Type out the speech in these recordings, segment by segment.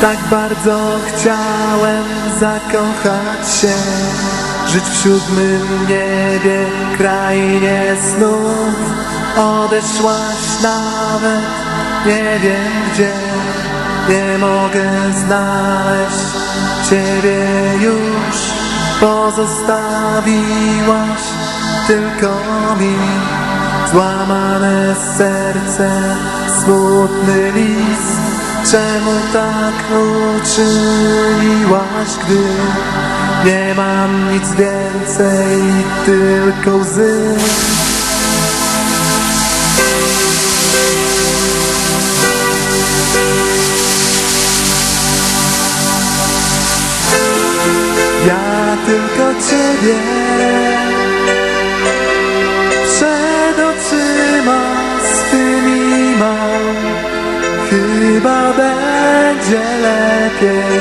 Tak bardzo chciałem zakochać się Żyć w siódmym niebie, krainie snów Odeszłaś nawet, nie wiem gdzie Nie mogę znaleźć Ciebie już. Pozostawiłaś tylko mi Złamane serce, smutny list Czemu tak uczyniłaś, gdy Nie mam nic więcej, tylko łzy? Ja tylko Ciebie Przed oczyma swymi mam Chyba będzie lepiej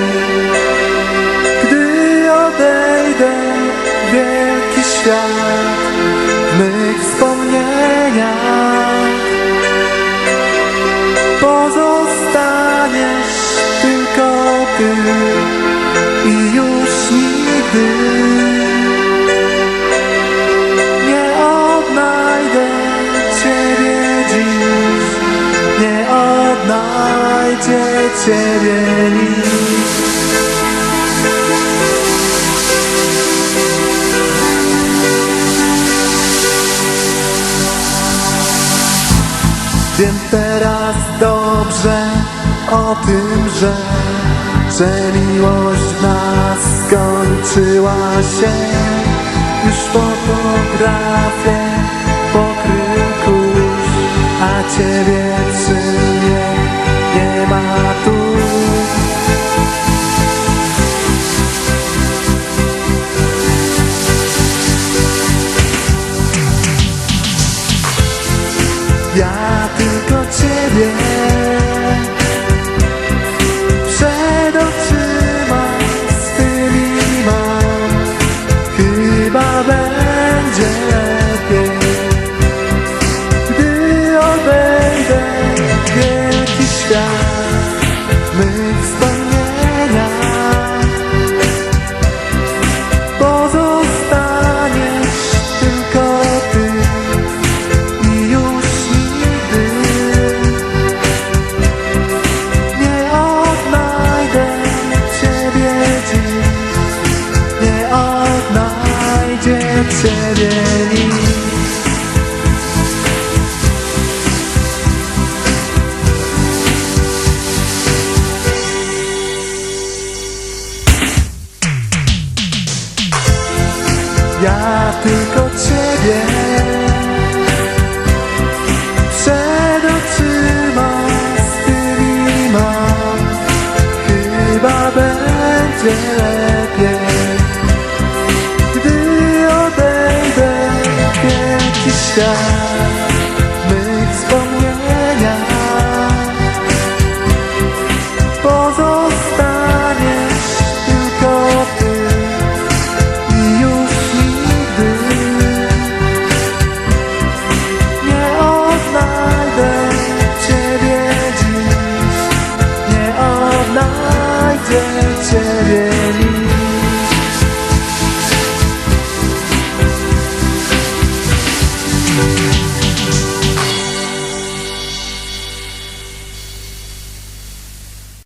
Gdy odejdę w wielki świat W mych wspomnieniach. Pozostaniesz tylko Ty Ciebie nikt. Wiem teraz dobrze o tym, że że miłość w nas skończyła się Już fotografię pokrył kurz A ciebie Ja tylko ciebie ja tylko Ciebie Przed oczyma z tymi mam Chyba będzie lepiej Gdy odejdę w wielki świat. sana yeter